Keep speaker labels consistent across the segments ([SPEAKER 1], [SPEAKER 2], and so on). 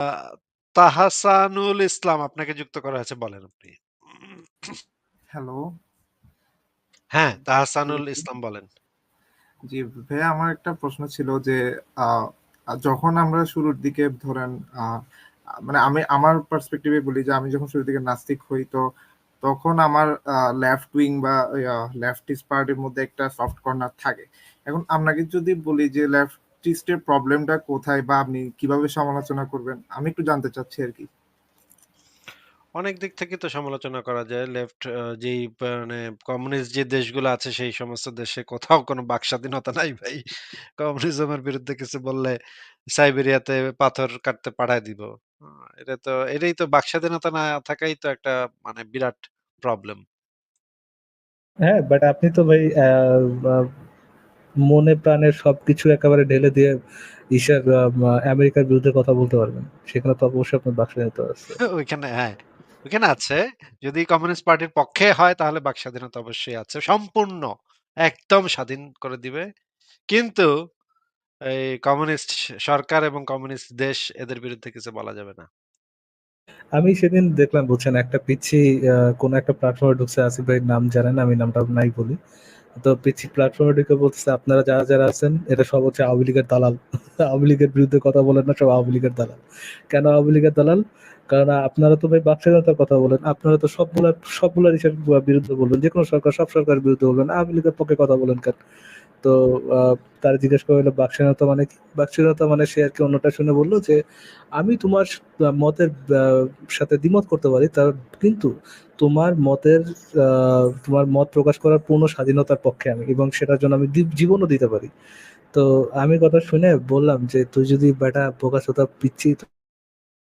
[SPEAKER 1] আ তাহসানুল ইসলাম আপনাকে যুক্ত করা হয়েছে বলেন আপনি।
[SPEAKER 2] হ্যালো।
[SPEAKER 1] হ্যাঁ, তাহসানুল ইসলাম বলেন।
[SPEAKER 2] জি, ভাইয়া আমার একটা প্রশ্ন ছিল যে যখন আমরা শুরুর দিকে ধরেন মানে আমি আমার পার্সপেক্টিভ বলি যে আমি যখন শুরুর দিকে নাস্তিক হই তো তখন আমার লেফট উইং বা লেফটিস্ট পার্টির মধ্যে একটা সফট কর্নার থাকে। এখন আপনাকে যদি বলি যে লেফটিস্ট এর প্রবলেমটা কোথায় বা আপনি কীভাবে সমালোচনা করবেন? আমি একটু জানতে চাচ্ছি আরকি।
[SPEAKER 1] অনেক দিক থেকে তো সমালোচনা করা যায়। লেফট যেই মানে কমিউনিস্ট যে দেশগুলো আছে সেই সমস্ত দেশে কোথাও কোনো বাক স্বাধীনতা নাই ভাই। কমিউনিজমের বিরুদ্ধে কিছু বললে সাইবেরিয়াতে পাথর কাটতে পাঠায় দিব। এটা তো এটাই তো বাক স্বাধীনতা না থাকাই তো একটা মানে বিরাট প্রবলেম।
[SPEAKER 3] হ্যাঁ, বাট আপনি তো ভাই মনে প্রাণে সবকিছু একেবারে ঢেলে দিয়ে মা আমেরিকার বিরুদ্ধে কথা বলতে পারবেন। সেখানে তো অবশ্যই আপনার বাক স্বাধীনতা আছে।
[SPEAKER 1] ওইখানে হ্যাঁ, ওইখানে আছে। যদি কমিউনিস্ট পার্টির পক্ষে হয় তাহলে বাক স্বাধীনতা অবশ্যই আছে। সম্পূর্ণ একদম স্বাধীন করে দিবে। কিন্তু এই কমিউনিস্ট সরকার এবং কমিউনিস্ট দেশ এদের বিরুদ্ধে কিছু বলা যাবে না।
[SPEAKER 3] আমি সেদিন দেখলাম বুঝছেন একটা পিচ্চি আ কোন একটা প্ল্যাটফর্মে ঢুকছে আসিফ ভাইয়ের নাম জানেন, আমি নামটা নাই বলি। তো পিছি প্ল্যাটফর্মে ঢুকে বলতেছে আপনারা যারা, যারা আছেন এটা সব হচ্ছে আওয়ামী লীগের দালাল। আওয়ামী লীগের বিরুদ্ধে কথা বলেন না, সব আওয়ামী লীগের দালাল। কেন আওয়ামী লীগের দালাল? কারণ আপনারা তো ভাই স্বাধীনতার কথা বলেন। আপনারা তো সবগুলা সবগুলা বিরুদ্ধে বলবেন। যে কোনো সরকার সব সরকারের বিরুদ্ধে বলবেন। আওয়ামী লীগের পক্ষে কথা বলেন কেন? তো তার জিজ্ঞেস করা হলো মানে কি? মানে সে আর কি অন্যটা শুনে বলল যে, "আমি তোমার মতের সাথে দ্বিমত করতে পারি। তার কিন্তু তোমার মতের তোমার মত প্রকাশ করার পূর্ণ স্বাধীনতার পক্ষে আমি এবং সেটার জন্য আমি জীবনও দিতে পারি।" তো আমি কথা শুনে বললাম যে, "তুই যদি বেটা বোকা-চোদা পিচ্চি তুই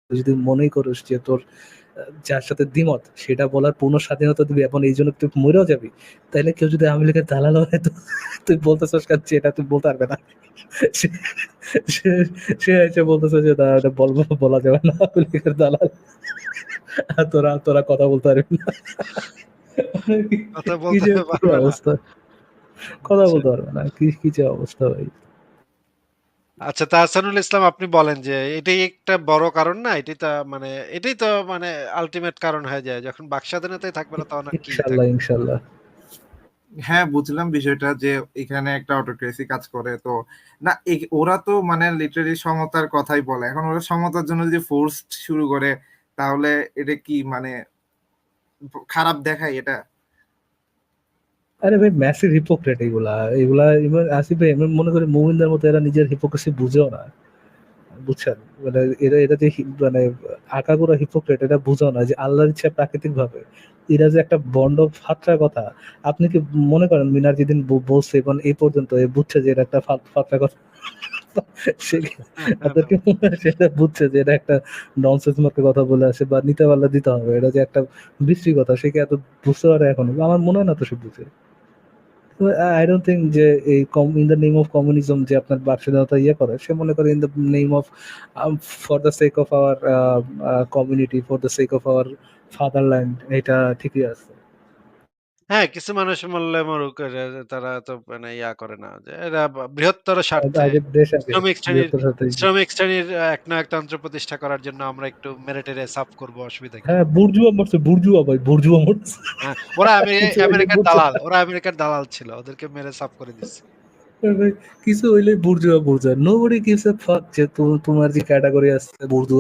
[SPEAKER 3] যদি মনেই করিস যে তোর যার সাথে দ্বিমত সেটা বলার পূর্ণ স্বাধীনতা দিবি এবং এইজন্য তুই মরেও যাবি। তাইলে কেউ যদি আওয়ামী লীগের দালাল হয় তো তুই বলতেছস কেন যে এটা তুই বলতে পারবে না। সে এসে বলতেছে যে না এটা বলব বলা যাবে না আওয়ামী লীগের দালাল। আর তোরা তোরা কথা বলতে পারবি না।
[SPEAKER 1] কথা বলতে পারবে না।
[SPEAKER 3] অবস্থা। কথা
[SPEAKER 1] আচ্ছা।
[SPEAKER 3] বলতে পারবে না। কি, কি যে অবস্থা ভাই।
[SPEAKER 1] আচ্ছা তাহসানুল ইসলাম আপনি বলেন যে এটাই একটা বড় কারণ না? এটাই তো মানে এটাই তো মানে আলটিমেট কারণ হয়ে যায়। যখন বাক স্বাধীনতাই থাকবে না তখন কি
[SPEAKER 3] ইনশাআল্লাহ, ইনশাআল্লাহ।
[SPEAKER 2] হ্যাঁ, বুঝলাম বিষয়টা যে এখানে একটা অটোক্রেসি কাজ করে। তো না ওরা তো মানে লিটারেলি সমতার কথাই বলে। এখন ওরা সমতার জন্য যদি ফোর্স শুরু করে তাহলে এটা কি মানে খারাপ দেখায় এটা?
[SPEAKER 3] আরে ভাই ম্যাসিভ হিপোক্রেট এগুলা। এগুলা আসিফ ভাই আমি মনে করি মুমিনদের মতো এরা নিজের হিপোক্রিসি বুঝেও না। বুঝছেন? মানে এরা এরা যে মানে আগাগোড়া হিপোক্রেট এটা বুঝেও না যে আল্লাহর ইচ্ছা প্রাকৃতিক ভাবে এরা যে একটা বন্ড ফাত্রার কথা। আপনি কি মনে করেন মিনার যেদিন বলছে এবং এই পর্যন্ত এ বুঝছে যে এটা একটা ফাত ফাত্রা কথা? হয় সেটা বুঝছে যে এটা একটা ননসেন্স মার্কা কথা বলে আসে বা নিতে পারলে দিতে হবে। এটা যে একটা বিশ্রী কথা সে কি এত বুঝতে পারে এখনও? আমার মনে হয় না তো সে বুঝে। তো ডোন্ট থিঙ্ক যে এই come in the name of communism যে আপনার বাক স্বাধীনতা ইয়ে করে সে মনে করে in the name of for the sake of our community, for the sake of our fatherland এটা ঠিকই আছে।
[SPEAKER 1] হ্যাঁ, কিছু মানুষ মরলে মরুক তারা তো মানে ইয়া করে না। যে এরা ব বৃহত্তর স্বার্থে
[SPEAKER 3] আগে দেশ আগে
[SPEAKER 1] শ্রমিক শ্রেণির
[SPEAKER 3] বৃহত্তর স্বার্থে
[SPEAKER 1] শ্রমিক শ্রেণির এক নায়কতন্ত্র প্রতিষ্ঠা করার জন্য আমরা একটু মেরে টেরে সাফ করব অসুবিধা কি?
[SPEAKER 3] হ্যাঁ, বুর্জুয়া মরছে, বুর্জুয়া ভাই, বুর্জুয়া মরছে।
[SPEAKER 1] হ্যাঁ, ওরা আমে
[SPEAKER 3] কিছু হইলে
[SPEAKER 1] আমেরিকার
[SPEAKER 3] বুর্জুয়া।
[SPEAKER 1] দালাল। ওরা আমেরিকার দালাল ছিল। ওদেরকে মেরে সাফ করে দিচ্ছে।
[SPEAKER 3] কিছু হইলেই বুর্জুয়া, bourgeois. Nobody gives a fuck যে তোমার যে ক্যাটেগরি আছে,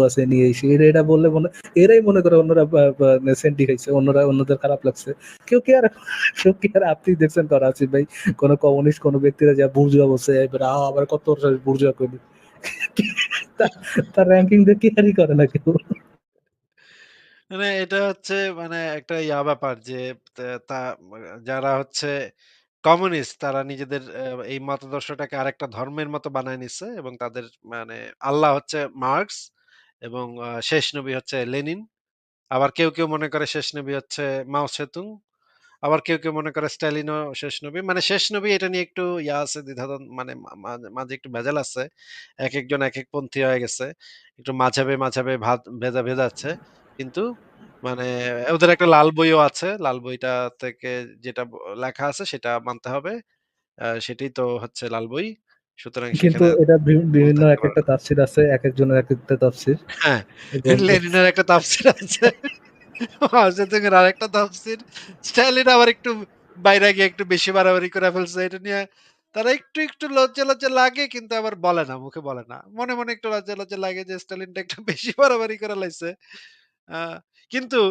[SPEAKER 3] আছে নিয়ে এসে এরা এটা বললে মনে এরাই মনে করে অন্যরা বা সেন্টি খাইছে। অন্যরা অন্যদের খারাপ লাগছে। কেউ আর কেউ আর আপনি দেখছেন ভাই কোন কমিউনিস্ট কোন ব্যক্তিরা যা বুর্জুয়া বলছে এবার আবার কত বুর্জুয়া কইলি। তার র‍্যাংকিং দিয়ে কেয়ারই করে না কেউ।
[SPEAKER 1] মানে এটা হচ্ছে মানে একটা ইয়া ব্যাপার যে যারা হচ্ছে কমিউনিস্ট তারা নিজেদের এই মতাদর্শটাকে আরেকটা ধর্মের মতো বানায় নিছে এবং তাদের মানে আল্লাহ হচ্ছে মার্কস এবং শেষ নবী হচ্ছে লেনিন। আবার কেউ, কেউ মনে করে শেষ নবী হচ্ছে মাও সেতুং। আবার কেউ, কেউ মনে করে স্ট্যালিনও শেষ নবী। মানে শেষ নবী এটা নিয়ে একটু ইয়া আছে দ্বিধাদ্বন্দ মানে মাঝে, একটু ভেজাল আছে। একেকজন একেক পন্থী হয়ে গেছে। একটু মাঝাবে, মাঝাবে ভাদ ভেজা ভেজাচ্ছে। কিন্তু মানে ওদের একটা লাল বইও আছে। লাল বইটা থেকে যেটা ব লেখা আছে সেটা মানতে হবে। আ সেটাই তো হচ্ছে লাল বই। সুতরাং
[SPEAKER 3] কিন্তু
[SPEAKER 1] সেখানে
[SPEAKER 3] এটা
[SPEAKER 1] ভুল
[SPEAKER 3] বিভিন্ন
[SPEAKER 1] থাকতে পারে
[SPEAKER 3] একেকটা
[SPEAKER 1] না।
[SPEAKER 3] তাফসীর আছে, একেকজনের একেকটা তাফসীর
[SPEAKER 1] হ্যাঁ,
[SPEAKER 3] এবং
[SPEAKER 1] লেনিনের একটা তাফসীর আছে। মাও আরেকটা তাফসীর। স্ট্যালিন আবার একটু বাইরে গিয়ে একটু বেশি বাড়াবাড়ি করে ফেলছে। এটা নিয়ে তারা একটু, একটু লজ্জা, লজ্জা লাগে কিন্তু আবার বলে না, মুখে বলে না। মনে, মনে একটু লজ্জা, লজ্জা লাগে যে স্টালিনটা একটু বেশি বাড়াবাড়ি করে লাইছে। আ কিন্তু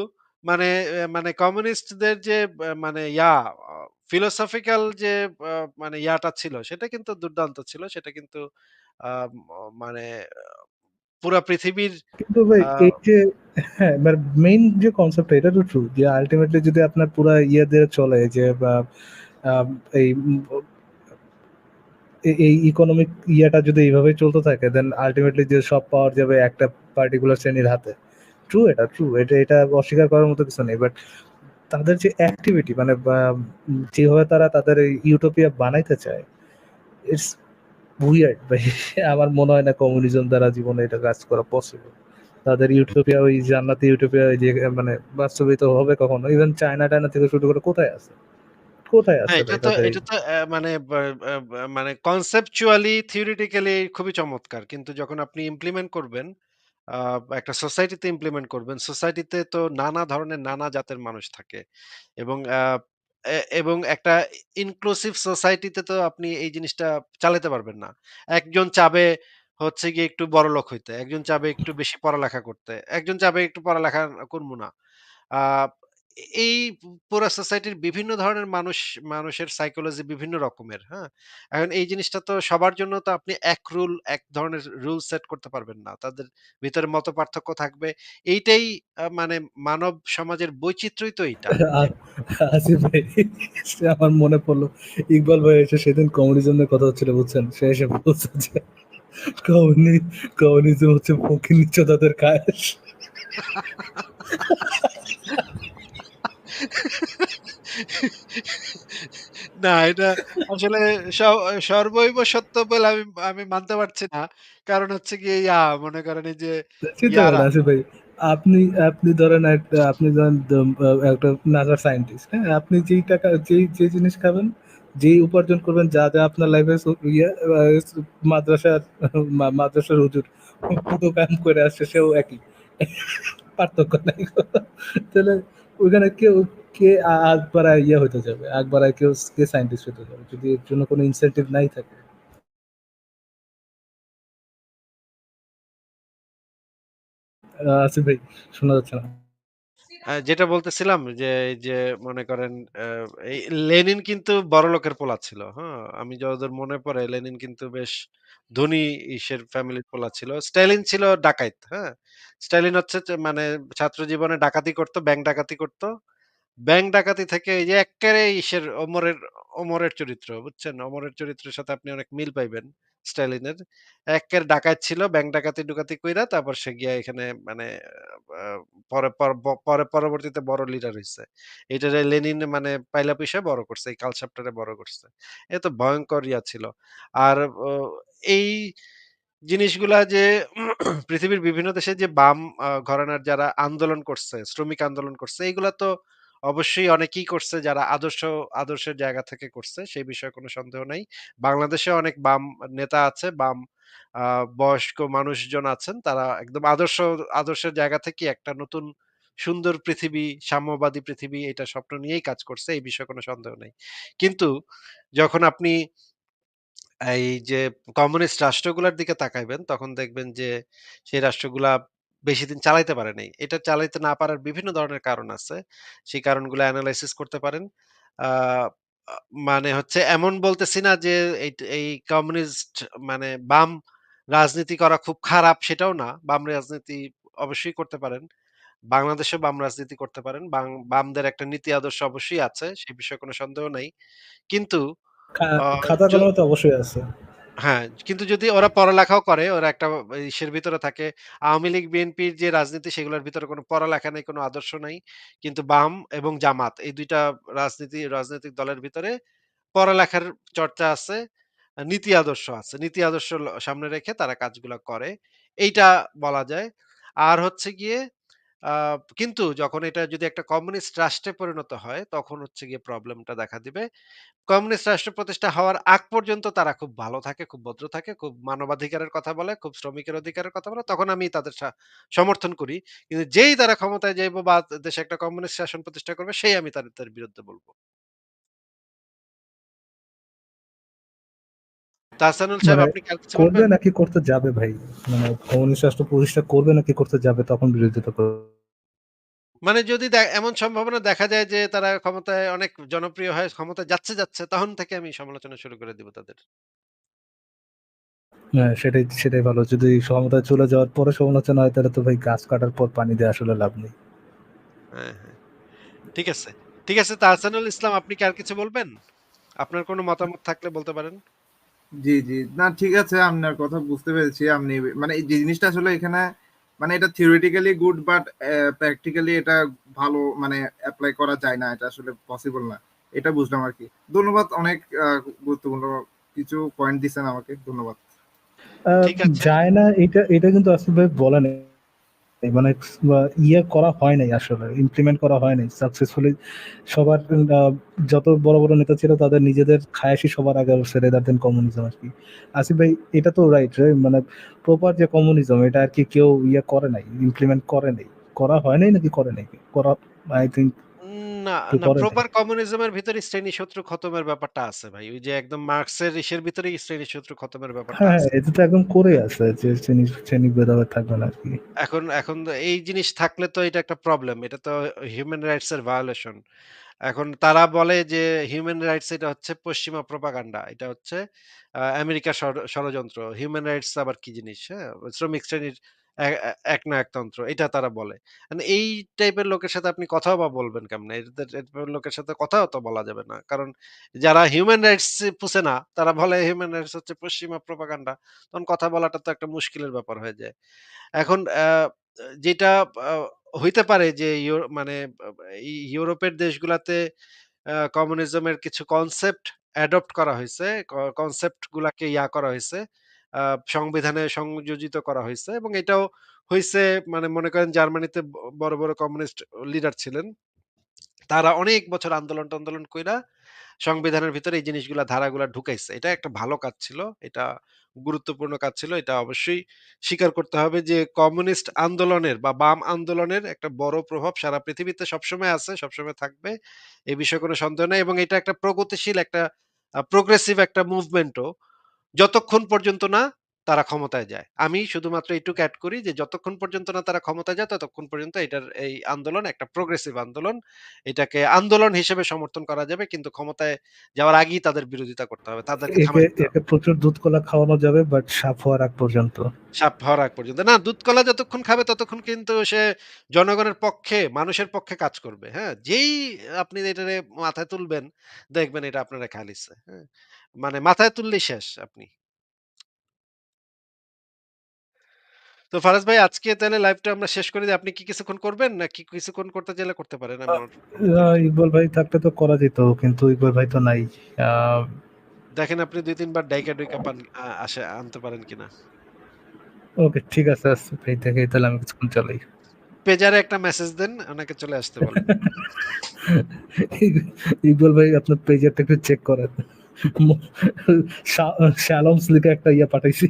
[SPEAKER 1] মানে এ মানে কমিউনিস্টদের যে মানে ইয়া আ ফিলোসফিক্যাল যে আ মানে ইয়াটা ছিল সেটা কিন্তু দুর্দান্ত ছিল। সেটা কিন্তু আ ম মানে পুরা পৃথিবীর
[SPEAKER 3] কিন্তু ভাই
[SPEAKER 1] আ
[SPEAKER 3] এই যে হ্যাঁ, মানে মেইন যে কনসেপ্ট এটা তো ট্রু যে আল্টিমেটলি যদি আপনার পুরা ইয়ে দিয়ে চলে যে বা আম এই উম ও এ এই ইকোনমিক ইয়াটা যদি এইভাবেই চলতে থাকে দেন আল্টিমেটলি যে সব পাওয়ার যাবে একটা পার্টিকুলার শ্রেণির হাতে। ট্রু এটা, ট্রু। এটা এটা অস্বীকার করার মতো কিছু নেই। বাট তাদের যে অ্যাক্টিভিটি মানে যেভাবে তারা তাদের ইউটোপিয়া বানাইতে চায়, ইটস উইয়ার্ড ভাই। আমার মনে হয় না কমিউনিজম দ্বারা জীবনে এটা কাজ করা পসিবল। তাদের ইউটোপিয়া ওই জান্নাতি ইউটোপিয়া ওই যে মানে বাস্তবায়িত হবে কখনো? ইভেন চায়না-টায়না থেকে শুরু করে কোথায় আছে? কোথায়
[SPEAKER 1] হ্যাঁ,
[SPEAKER 3] আছে
[SPEAKER 1] এটা তো এটা তো মানে মানে কনসেপচুয়ালি থিওরিটিক্যালি খুবই চমৎকার। কিন্তু যখন আপনি ইমপ্লিমেন্ট করবেন, একটা সোসাইটিতে ইমপ্লিমেন্ট করবেন, সোসাইটিতে তো নানা ধরনের নানা জাতের মানুষ থাকে। এবং এবং একটা ইনক্লুসিভ সোসাইটিতে তো আপনি এই জিনিসটা চালাতে পারবেন না। একজন চাবে হচ্ছে গিয়ে একটু বড় লোক হইতে, একজন চাবে একটু বেশি পড়ালেখা করতে, একজন চাবে একটু পড়ালেখা করব না। এই পুরা সোসাইটির বিভিন্ন ধরনের মানুষ মানুষের সাইকোলজি বিভিন্ন রকমের, হ্যাঁ? এখন এই জিনিসটা তো সবার জন্য তো আপনি এক রুল এক ধরনের রুল সেট করতে পারবেন না। তাদের ভিতরে মতপার্থক্য থাকবে। এইটাই মানে মানব সমাজের বৈচিত্র্যই তো এইটা।
[SPEAKER 3] আসিফ ভাই সে আমার মনে পড়ল ইকবাল ভাই এসে সেদিন কমিউনিজম নিয়ে কথা হচ্ছিল বুঝছেন? সে এসে বলছে যে কমিউনি কমিউনিজম হচ্ছে ফকির-নিচ্ছদাদের কায়েস।
[SPEAKER 1] না, এটা আসলে স সর্বৈব সত্য বলে আমি আমি মানতে পারছি না। কারণ হচ্ছে গিয়ে ইয়া মনে করেন এই যে
[SPEAKER 3] চিন্তা করেন
[SPEAKER 1] ইয়ারা
[SPEAKER 3] আসিফ ভাই, আপনি আপনি ধরেন একটা আপনি ধরেন দম একটা নাসার সায়েন্টিস্ট, হ্যাঁ? আপনি যেই টাকা যেই যে জিনিস খাবেন, যেই উপার্জন করবেন, যা, যা আপনার লাইফে ইয়ে মাদ্রাসার মা মাদ্রাসার হুজুর ফুটো কাম করে আসছে সেও একই। পার্থক্য নাই তাহলে ওইখানে কেউ কে আগ ইয়ে হইতে যাবে? আগ কেউ কে সায়েন্টিস্ট হতে যাবে? যদি এর জন্য কোনো ইনসেনটিভ নাই থাকে। আসিফ ভাই, শোনা যাচ্ছে না।
[SPEAKER 1] যেটা বলতেছিলাম যে, এই যে মনে করেন আহ, এই লেনিন কিন্তু বড়লোকের পোলা ছিল। হ্যাঁ? আমি যতদূর মনে পড়ে লেনিন কিন্তু বেশ ধনী ইসের ফ্যামিলির পোলা ছিল। স্ট্যালিন ছিল ডাকাইত। হ্যাঁ? স্ট্যালিন হচ্ছে মানে ছাত্র জীবনে ডাকাতি করতো ব্যাংক ডাকাতি করত। ব্যাংক ডাকাতি থেকে এই যে এক্কারে ইসের অমরের ওমরের চরিত্র বুঝছেন? অমরের চরিত্রের সাথে আপনি অনেক মিল পাইবেন স্টালিনের। এক্কের ডাকাত ছিল ব্যাংক ডাকাতি-ডুকাতি কইরা তারপর সে গিয়া এখানে মানে পরে পরে পরবর্তীতে বড় লিডার হইছে। এটারে লেনিন মানে পাইলা পুইসা বড় করছে। এই কালচারটারে বড় করছে। এ তো ভয়ংকর ইয়া ছিল। আর এই জিনিসগুলা যে পৃথিবীর বিভিন্ন দেশে যে বাম ঘরানার যারা আন্দোলন করছে, শ্রমিক আন্দোলন করছে, এগুলা তো অবশ্যই অনেকেই করছে যারা আদর্শ আদর্শের জায়গা থেকে করছে। সেই বিষয়ে কোনো সন্দেহ নাই। বাংলাদেশে অনেক বাম নেতা আছে, বাম বয়স্ক মানুষজন আছেন। তারা একদম আদর্শ আদর্শের জায়গা থেকেই একটা নতুন সুন্দর পৃথিবী, সাম্যবাদী পৃথিবী এটা স্বপ্ন নিয়েই কাজ করছে। এই বিষয়ে কোনো সন্দেহ নেই। কিন্তু যখন আপনি এই যে কমিউনিস্ট রাষ্ট্রগুলার দিকে তাকাইবেন তখন দেখবেন যে সেই রাষ্ট্রগুলা বেশিদিন চালাইতে পারে নাই। এটা চালাইতে না পারার বিভিন্ন ধরনের কারণ আছে। সেই কারণগুলো এনালাইসিস করতে পারেন। মানে হচ্ছে এমন বলতেছি না যে এই কমিউনিস্ট মানে বাম রাজনীতি করা খুব খারাপ সেটাও না। বাম রাজনীতি অবশ্যই করতে পারেন। বাংলাদেশে বাম রাজনীতি করতে পারেন। বামদের একটা নীতি আদর্শ অবশ্যই আছে। সে বিষয়ে কোনো সন্দেহ নাই। কিন্তু
[SPEAKER 3] খাতা কলমে তো অবশ্যই আছে।
[SPEAKER 1] হ্যাঁ, কিন্তু যদি ওরা পড়ালেখাও করে, ওরা একটা ইসের ভিতরে থাকে। আওয়ামী লীগ, বিএনপির যে রাজনীতি সেগুলোর ভিতরে কোনো পড়ালেখা নেই, কোনো আদর্শ নাই। কিন্তু বাম এবং জামাত এই ২ টা রাজনীতি রাজনৈতিক দলের ভিতরে পড়ালেখার চর্চা আছে, নীতি আদর্শ আছে। নীতি আদর্শ সামনে রেখে তারা কাজগুলা করে। এইটা বলা যায়। আর হচ্ছে গিয়ে কিন্তু যখন এটা যদি একটা কমিউনিস্ট রাষ্ট্রে পরিণত হয় তখন হচ্ছে গিয়ে প্রবলেমটা দেখা দিবে। কমিউনিস্ট রাষ্ট্র প্রতিষ্ঠা হওয়ার আগ পর্যন্ত তারা খুব ভালো থাকে, খুব ভদ্র থাকে, খুব মানবাধিকারের কথা বলে, খুব শ্রমিকের অধিকারের কথা বলে। তখন আমি তাদের সমর্থন করি। কিন্তু যেই তারা ক্ষমতায় যাইবো বা দেশে একটা কমিউনিস্ট শাসন প্রতিষ্ঠা করবে সেই আমি তাদের বিরুদ্ধে বলব। তাহসানুল সাহেব
[SPEAKER 3] মানে
[SPEAKER 1] আপনি
[SPEAKER 3] করবে নাকি করতে যাবে ভাই? মানে কমিউনিস্ট রাষ্ট্র প্রতিষ্ঠা করবে নাকি করতে যাবে তখন বিরোধিতা করবে।
[SPEAKER 1] মানে যদি এমন সম্ভাবনা দেখা যায় যে তারা ক্ষমতায় অনেক জনপ্রিয় হয়, ক্ষমতায় যাচ্ছে, যাচ্ছে তখন থেকে আমি সমালোচনা শুরু করে দিব তাদের।
[SPEAKER 3] হ্যাঁ, সেটাই সেটাই ভালো। যদি ক্ষমতায় চলে যাওয়ার পরে সমালোচনা হয় তাহলে তো ভাই গাছ কাটার পর পানি দিয়ে আসলে লাভ নেই।
[SPEAKER 1] হ্যাঁ, হ্যাঁ। ঠিক আছে। ঠিক আছে তাহসানুল ইসলাম আপনি কি আর কিছু বলবেন? আপনার কোনো মতামত থাকলে বলতে পারেন।
[SPEAKER 2] জি, জি। না ঠিক আছে আপনার কথা বুঝতে পেরেছি। আপনি মানে যে জিনিসটা আসলে এখানে মানে এটা theoretically good but uh practically এটা ভালো মানে অ্যাপ্লাই করা যায় না। এটা আসলে পসিবল না। এটা বুঝলাম আরকি। ধন্যবাদ অনেক আ গুরুত্বপূর্ণ কিছু পয়েন্ট দিছেন আমাকে। ধন্যবাদ।
[SPEAKER 3] আ
[SPEAKER 1] ঠিক আছে।
[SPEAKER 3] যায় না এটা এটা কিন্তু আসলে বলা বলে নাই। মানে ইয়ে করা হয় নাই আসলে। ইমপ্লিমেন্ট করা হয় নাই। সাকসেসফুলি সবার যত বড়, বড় নেতা ছিল তাদের নিজেদের খায়াসি সবার আগে অবশ্যই রেদার দেন কমিউনিজম আর কি আসিফ ভাই এটা তো রাইট মানে প্রপার যে কমিউনিজম এটা আর কি কেউ ইয়ে করে নাই, ইমপ্লিমেন্ট করে নাই। করা হয় নাই নাকি করে নাই? করা আই
[SPEAKER 1] উম না, না। প্রপার কমিউনিজমের ভিতরে শ্রেণি শত্রু খতমের ব্যাপারটা আছে ভাই। ওই যে একদম মার্কসের ইসের ভিতরেই শ্রেণি শত্রু খতমের ব্যাপারটা
[SPEAKER 3] হ্যাঁ,
[SPEAKER 1] আছে।
[SPEAKER 3] হ্যাঁ, এটা তো একদম করে আছে যে শ্রেণি শ্রেণি ভেদাভেদ থাকবে না আরকি।
[SPEAKER 1] এখন এখন এই জিনিস থাকলে তো এটা একটা প্রবলেম। এটা তো হিউম্যান রাইটস এর ভায়োলেশন। এখন তারা বলে যে হিউম্যান রাইটস এটা হচ্ছে পশ্চিমা প্রোপাগান্ডা। এটা হচ্ছে আ আমেরিকার ষড় ষড়যন্ত্র। হিউম্যান রাইটস আবার কি জিনিস, হ্যাঁ? শ্রমিক শ্রেণির এ এ একনায়কতন্ত্র এটা তারা বলে। মানে এই টাইপের লোকের সাথে আপনি কথাও বা বলবেন কেমন টাইপের লোকের সাথে কথাও তো বলা যাবে না। কারণ যারা হিউম্যান রাইটস পুষে না, তারা বলে হিউম্যান রাইটস হচ্ছে পশ্চিমা প্রোপাগান্ডা। তখন কথা বলাটা তো একটা মুশকিলের ব্যাপার হয়ে যায়। এখন যেটা হইতে পারে যে মানে ইউরোপের দেশগুলাতে কমিউনিজমের কিছু কনসেপ্ট অ্যাডপ্ট করা হয়েছে কনসেপ্ট গুলাকে ইয়া করা হইছে। সংবিধানে সংযোজিত করা হয়েছে এবং এটাও হয়েছে মানে মনে করেন জার্মানিতে বড়, বড় কমিউনিস্ট লিডার ছিলেন। তারা অনেক বছর আন্দোলন-টান্দোলন কইরা সংবিধানের ভিতরে এই জিনিসগুলা ধারাগুলা ঢুকাইছে। এটা একটা ভালো কাজ ছিল। এটা গুরুত্বপূর্ণ কাজ ছিল। এটা অবশ্যই স্বীকার করতে হবে যে কমিউনিস্ট আন্দোলনের বা বাম আন্দোলনের একটা বড় প্রভাব সারা পৃথিবীতে সবসময় আছে, সবসময় থাকবে। এ বিষয়ে কোনো সন্দেহ নাই এবং এটা একটা প্রগতিশীল একটা প্রোগ্রেসিভ একটা মুভমেন্টও যতক্ষণ পর্যন্ত না তারা ক্ষমতায় যায়। আমি শুধুমাত্র এইটুকু এড করি যে যতক্ষণ পর্যন্ত না তারা ক্ষমতায় যায় ততক্ষণ পর্যন্ত এটার এই আন্দোলন একটা প্রোগ্রেসিভ আন্দোলন। এটাকে আন্দোলন হিসেবে সমর্থন করা যাবে কিন্তু ক্ষমতায় যাওয়ার আগেই তাদের বিরোধিতা করতে হবে। তাদেরকে
[SPEAKER 3] একে প্রচুর দুধ কলা খাওয়ানো যাবে বাট সাপ হওয়ার আগ পর্যন্ত।
[SPEAKER 1] সাপ হওয়ার আগ পর্যন্ত। না দুধ কলা যতক্ষণ খাবে ততক্ষণ কিন্তু সে জনগণের পক্ষে, মানুষের পক্ষে কাজ করবে। হ্যাঁ? যেই আপনি এটারে মাথায় তুলবেন দেখবেন এটা আপনারে খাইয়া লিছে। হ্যাঁ? মানে মাথায় তুললেই শেষ আপনি। তো ফারাজ ভাই আজকে তাহলে লাইভটা আমরা শেষ করে দিই আপনি কি কিছুক্ষণ করবেন? না কি কিছুক্ষণ করতে চাইলে করতে পারেন।
[SPEAKER 3] ইকবাল ভাই থাকতে তো করা যেত কিন্তু ইকবাল ভাই তো নাই।
[SPEAKER 1] দেখেন আপনি ২-৩ বার ডাইকা ডুইকা পান আসে আনতে পারেন কিনা।
[SPEAKER 3] ওকে ঠিক আছে আসিফ ভাই দেখি তাহলে আমি কিছুক্ষণ চালাই।
[SPEAKER 1] পেজারে একটা মেসেজ দেন, ওনাকে চলে আসতে বলেন।
[SPEAKER 3] ইকবাল ভাই আপনার পেজেরটা একটু চেক করেন। ম শা লিখে একটা ইয়ে পাঠাইছি।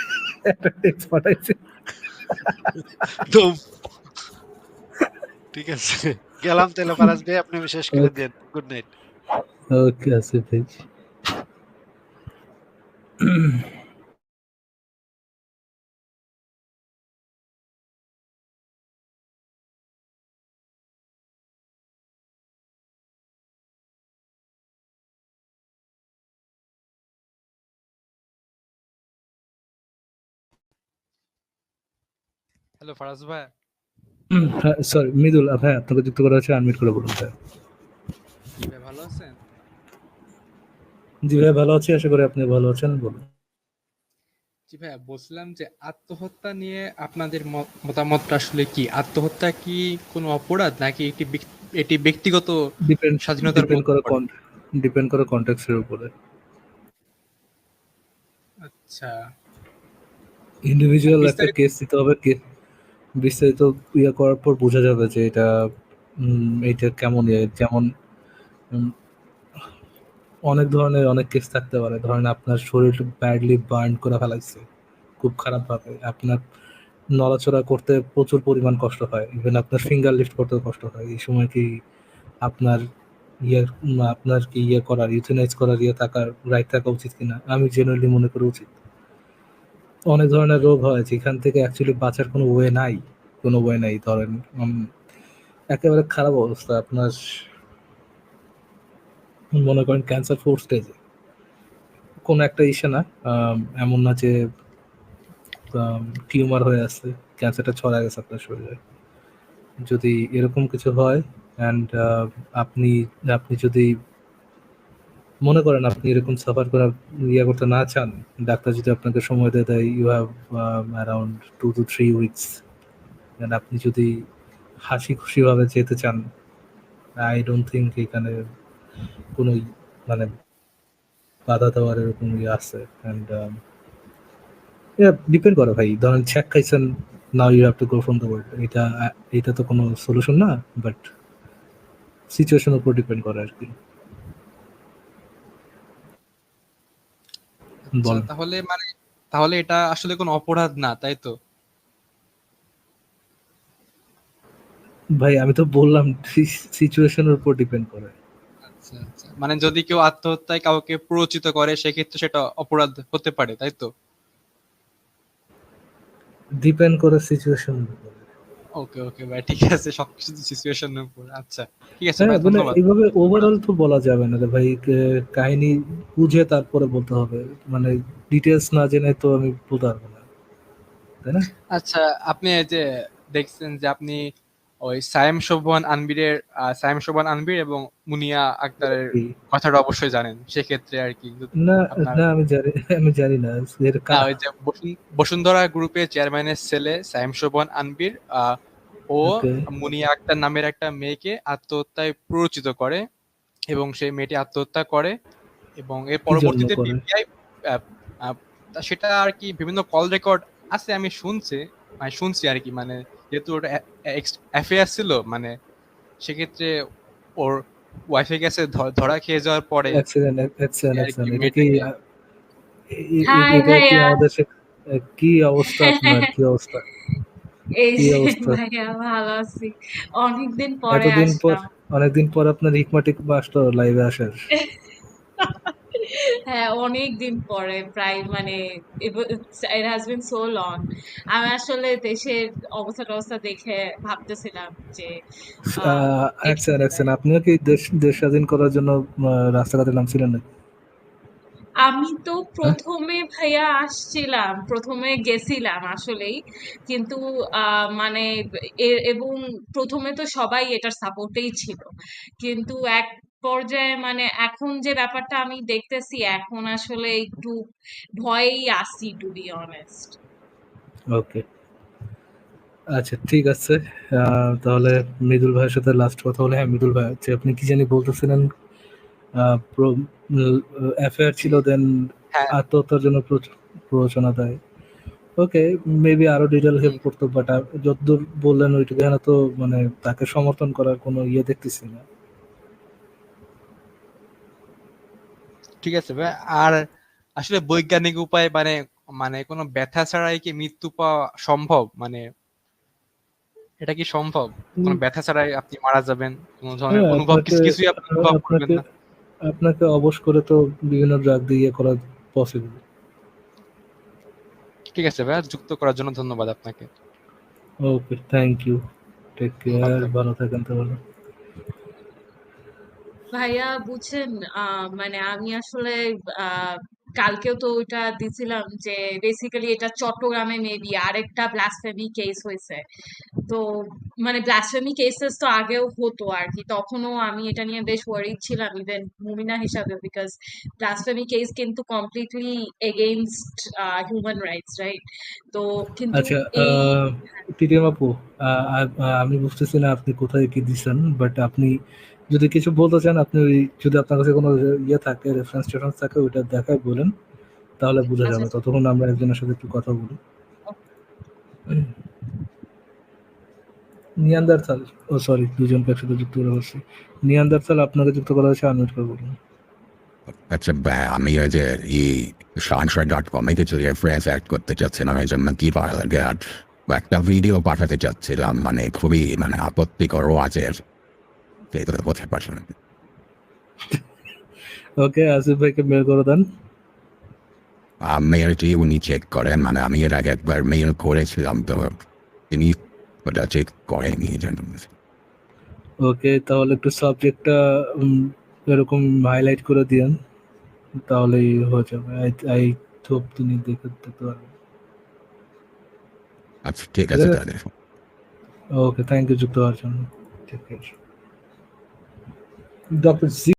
[SPEAKER 3] একটা টেক্সট পাঠাইছি।
[SPEAKER 1] ধুম। ঠিক আছে। গেলাম তাহলে ফারাজ ভাই আপনি বিশেষ করে দেন। Good night.
[SPEAKER 3] ওকে আসিফ ভাই।
[SPEAKER 4] হ্যালো ফারাজ ভাই।
[SPEAKER 3] সরি মৃদুল হ্যাঁ, আপনাকে যুক্ত করা হয়েছে আনমিউট করে বলুন ভাই।
[SPEAKER 4] ভাই ভালো আছেন?
[SPEAKER 3] জি ভাই ভালো আছি। আশা করি আপনি ভালো আছেন। বলুন।
[SPEAKER 4] জি ভাইয়া বলছিলাম যে আত্মহত্যা নিয়ে আপনাদের মত মতামতটা আসলে কি? আত্মহত্যা কি কোনো অপরাধ নাকি এটি এটি ব্যক্তিগত স্বাধীনতার
[SPEAKER 3] ডিপেন্ড করে ডিপেন্ড করে কনটেক্সট উপরে।
[SPEAKER 4] আচ্ছা।
[SPEAKER 3] ইন্ডিভিজুয়াল একটা কেস দিতে হবে কে বিস্তারিত ইয়ে করার পর বোঝা যাবে যে এটা এটা কেমন ইয়ে যেমন অনেক ধরনের, অনেক কেস থাকতে পারে। ধরেন আপনার শরীর ব্যাডলি বার্ন করে ফেলাইছে, খুব খারাপভাবে। আপনার নড়াচড়া করতে প্রচুর পরিমাণ কষ্ট হয়। ইভেন আপনার ফিঙ্গার লিফট করতে কষ্ট হয়। এই সময় কি আপনার ইয়ে আপনার কি ইয়ে করার ইউথেনাইজ করার ইয়ে থাকার রাইট থাকা উচিত কিনা? আমি জেনারেলি মনে করি উচিত। অনেক ধরনের রোগ হয়, যেখান থেকে অ্যাকচুয়ালি বাঁচার কোনো ওয়ে নাই, কোনো ওয়ে নাই। ধরেন একেবারে খারাপ অবস্থা। আপনার মনে করেন ক্যান্সার ফোর স্টেজে কোনো একটা ইসে না এমন না যে টিউমার হয়ে আছে ক্যান্সারটা ছড়া গেছে আপনার শরীরে। যদি এরকম কিছু হয় অ্যান্ড আপনি আপনি যদি মনে করেন আপনি এরকম সাফার করার ইয়ে করতে না চান, ডাক্তার যদি আপনাকে সময় দিয়ে দেয় you have around two two three weeks আপনি যদি হাসি খুশিভাবে যেতে চান আই ডোন্ট থিঙ্ক এখানে কোনো মানে বাধা দেওয়ার এরকম ইয়ে আছে অ্যান্ড ডিপেন্ড করে ভাই। ধরেন ছ্যাক খাইছেন now you have to go from the world এটা এটা তো কোনো সলিউশন না বাট সিচুয়েশনের উপর ডিপেন্ড করে আর কি
[SPEAKER 4] আচ্ছা,
[SPEAKER 3] বলেন।
[SPEAKER 4] তাহলে মানে তাহলে এটা আসলে কোনো অপরাধ না তাই তো?
[SPEAKER 3] ভাই আমি তো বললাম সিচুয়েশনের উপর ডিপেন্ড করে।
[SPEAKER 4] আচ্ছা আচ্ছা। মানে যদি কেউ আত্মহত্যায় কাউকে প্ররোচিত করে সেক্ষেত্রে সেটা অপরাধ হতে পারে তাই তো?
[SPEAKER 3] ডিপেন্ড করে সিচুয়েশনের উপর।
[SPEAKER 4] ওকে ওকে ভাই ঠিক আছে সবকিছু সিচুয়েশনের উপর। আচ্ছা ঠিক আছে
[SPEAKER 3] হ্যাঁ
[SPEAKER 4] ভাই
[SPEAKER 3] মানে
[SPEAKER 4] ধন্যবাদ।
[SPEAKER 3] এইভাবে ওভারঅল তো বলা যাবে না ভাই কাহিনী বুঝে তারপরে বলতে হবে। মানে ডিটেলস না জেনে তো আমি বলতে পারব না। তাই না?
[SPEAKER 4] আচ্ছা আপনি যে দেখছেন যে আপনি ওই সায়েম শোভন আনবিরের সায়েম শোভন আনবির এবং মুনিয়া আক্তারের কথাটা অবশ্যই জানেন সেক্ষেত্রে আর কি।
[SPEAKER 3] না আমি জানি আমি জানি না
[SPEAKER 4] ওই যে বসুন্ধরা গ্রুপের চেয়ারম্যানের ছেলে সাইম শোভন আনবির ও মুনিয়া আক্তার নামের একটা মেয়েকে আত্মহত্যায় প্ররোচিত করে এবং সেই মেয়েটি আত্মহত্যা করে এবং এর পরবর্তীতে? পিবিআই সেটা আর কি বিভিন্ন কল রেকর্ড আছে আমি শুনছি মানে শুনছি আর কি মানে যেহেতু ওটা অ্যাফেয়ার ছিল মানে সেক্ষেত্রে ওর ওয়াইফের কাছে ধ- ধরা খেয়ে যাওয়ার পরে কি
[SPEAKER 3] অবস্থা? আপনার কি অবস্থা? কি অবস্থা?
[SPEAKER 5] ভালো আছি। অনেকদিন পরে
[SPEAKER 3] পর অনেকদিন পর আপনার হিকমাটিক মাস্টার লাইভে আসার
[SPEAKER 5] হ্যাঁ অনেক দিন পরে প্রায় মানে it has been so long আমি আসলে দেশের অবস্থা টবস্থা দেখে ভাবতেছিলাম যে
[SPEAKER 3] অ্যাকশন অ্যাকশন আপনিও কি দেশ দেশ স্বাধীন করার জন্য রাস্তাঘাটে নামছিলেন নাকি?
[SPEAKER 5] আমি তো প্রথমে ভাইয়া আসছিলাম প্রথমে গেছিলাম আসলেই। কিন্তু আহ, মানে এবং প্রথমে তো সবাই এটার সাপোর্টেই ছিল। কিন্তু এক পর্যায়ে মানে এখন যে ব্যাপারটা আমি দেখতেছি এখন আসলে একটু ভয়েই আছি টু বি অনেস্ট
[SPEAKER 3] ওকে আচ্ছা ঠিক আছে। তাহলে মৃদুল ভাইয়ের সাথে লাস্ট কথা হলে। হ্যাঁ মৃদুল ভাই যে আপনি কি জানি বলতেছিলেন অ্যাফেয়ার ছিল দেন
[SPEAKER 4] হ্যাঁ।
[SPEAKER 3] আত্মহত্যার জন্য প্রচ- প্ররোচনা দেয়। ওকে মেবি আরও ডিটেল হেল্প করতো বাট যতদূর বললেন ওইটুকু তো মানে তাকে সমর্থন করার কোনো ইয়ে দেখতেছি না।
[SPEAKER 4] ঠিক আছে ভাই। আর আসলে বৈজ্ঞানিক উপায় মানে মানে কোনো ব্যথা ছাড়াই কি মৃত্যু পাওয়া সম্ভব? মানে এটা কি সম্ভব? কোনো ব্যথা ছাড়াই আপনি মারা যাবেন? কোনো ধরনের
[SPEAKER 3] হ্যাঁ,
[SPEAKER 4] অনুভব কিছু কিছুই আপনি অনুভব করবেন না?
[SPEAKER 3] আপনাকে অবশ করে তো বিভিন্ন ড্রাগ দিয়ে করা পসিবল
[SPEAKER 4] ঠিক আছে ভাই। যুক্ত করার জন্য ধন্যবাদ আপনাকে।
[SPEAKER 3] Okay thank you take care
[SPEAKER 4] থাকবেন।
[SPEAKER 3] ভালো থাকেন তাহলে।
[SPEAKER 5] ভাইয়া বুঝছেন আহ, মানে আমি আসলে আহ, কালকেও তো ওইটা দিছিলাম যে বেসিক্যালি এটা চট্টগ্রামে মেবি আরেকটা ব্লাসফেমি কেস হয়েছে। তো মানে ব্লাসফেমি কেসেস তো আগেও হতো আর কি তখনও আমি এটা নিয়ে বেশ ওয়ারিড ছিলাম ইভেন মুমিনা হিসাবে বিকজ ব্লাসফেমি কেস কিন্তু completely against human rights right তো কিন্তু
[SPEAKER 3] আচ্ছা
[SPEAKER 5] এই
[SPEAKER 3] টিটিএম আপু আহ, আ- আ- আমি বুঝতেছি না আপনি কোথায় কি দিচ্ছেন বাট আপনি যদি কিছু বলতে চান আপনি ওই যদি আপনার কাছে কোনো ইয়ে থাকে রেফারেন্স টেফারেন্স থাকে ওইটা দেখায় বলেন তাহলে বোঝা
[SPEAKER 5] আচ্ছা।
[SPEAKER 3] যাবে ততক্ষণ আমরা একজনের সাথে একটু কথা বলি। নিয়ান্দারসাল ও সরি দুজনকে একসাথে যুক্ত করে বলছি। নিয়ান্দারসাল আপনাকে যুক্ত করা হয়েছে আনমিউট করে বলুন
[SPEAKER 6] আচ্ছা ব্যা- আমি ওই যে ই সানশাই ডট কমে কিছু রেফারেন্স অ্যাড করতে চাচ্ছিলাম এই জন্য কি আর একটা ভিডিও পাঠাতে চাচ্ছিলাম মানে খুবই মানে আপত্তিকর সেটা বলতে পারছেন
[SPEAKER 3] ওকে আসিফ ভাইকে মেল করে দেন
[SPEAKER 6] মেয়েরটি উনি চেক করেন মানে আমি এর আগে একবার মেল করেছিলাম তো তিনি ওটা চেক করেনি এই
[SPEAKER 3] ওকে তাহলে একটু সাবজেক্টটা এরকম হাইলাইট করে দিয়েন। তাহলেই হয়ে যাবে। আই হোপ তিনি দেখে দেখতে পারবেন
[SPEAKER 6] আচ্ছা ঠিক আছে
[SPEAKER 3] ঠিক আছে।
[SPEAKER 6] তাহলে।
[SPEAKER 3] ওকে থ্যাংক ইউ যুক্ত হওয়ার জন্য ঠিক আছে ডক্টর জি